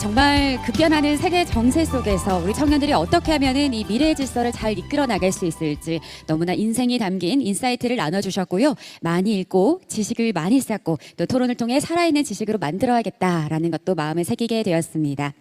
정말 급변하는 세계 정세 속에서 우리 청년들이 어떻게 하면은 이 미래의 질서를 잘 이끌어 나갈 수 있을지 너무나 인생이 담긴 인사이트를 나눠주셨고요. 많이 읽고 지식을 많이 쌓고 또 토론을 통해 살아있는 지식으로 만들어야겠다라는 것도 마음에 새기게 되었습니다.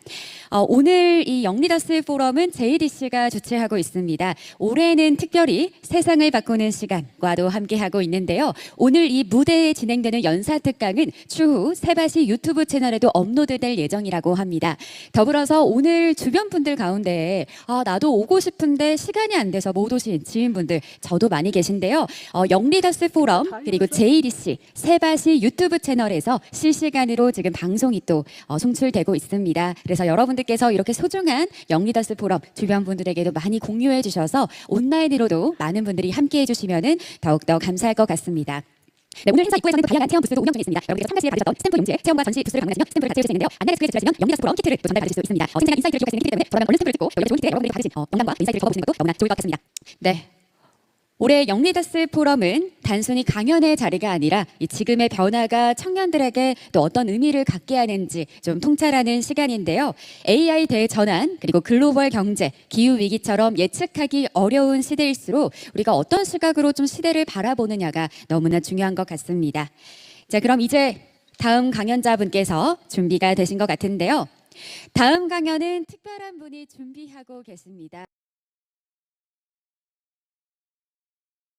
어, 오늘 이 영리더스 포럼은 JDC가 주최하고 있습니다. 올해는 특별히 세상을 바꾸는 시간과도 함께하고 있는데요. 오늘 이 무대에 진행되는 연사 특강은 추후 세바시 유튜브 채널에도 업로드될 예정이라고 합니다. 더불어서 오늘 주변 분들 가운데 아, 나도 오고 싶은데 시간이 안 돼서 못 오신 지인분들 저도 많이 계신데요. 어, 영리더스 포럼 그리고 JDC 세바시 유튜브 채널에서 실시간으로 지금 방송이 또 어, 송출되고 있습니다. 그래서 여러분 들께서 이렇게 소중한 영리더스 포럼 주변 분들에게도 많이 공유해 주셔서 온라인으로도 많은 분들이 함께 해 주시면 더욱더 감사할 것 같습니다. 네, 오늘 행사 입구에서는 다양한 체험 부스도 운영 중에 있습니다. 여러분께서 참가시에 받으셨던 스탬프 용지에 체험과 전시 부스를 방문하시면 스탬프를 같이 있는데요. 안내 데스크에 제출하시면 영리더스 포럼 키트를 또 전달 받으실 수 있습니다. 어, 생생한 인사이트를 기록할 수 있는 키트기 때문에 돌아가면 얼른 스탬프를 찍고 여기다 좋은 키트에 여러분들이 받으신 어, 영감과 인사이트를 적어보시는 것도 너무나 좋을 것 같습니다. 네. 올해 영리더스 포럼은 단순히 강연의 자리가 아니라 이 지금의 변화가 청년들에게 또 어떤 의미를 갖게 하는지 좀 통찰하는 시간인데요. AI 대전환 그리고 글로벌 경제, 기후 위기처럼 예측하기 어려운 시대일수록 우리가 어떤 시각으로 좀 시대를 바라보느냐가 너무나 중요한 것 같습니다. 자, 그럼 이제 다음 강연자분께서 준비가 되신 것 같은데요. 다음 강연은 특별한 분이 준비하고 계십니다.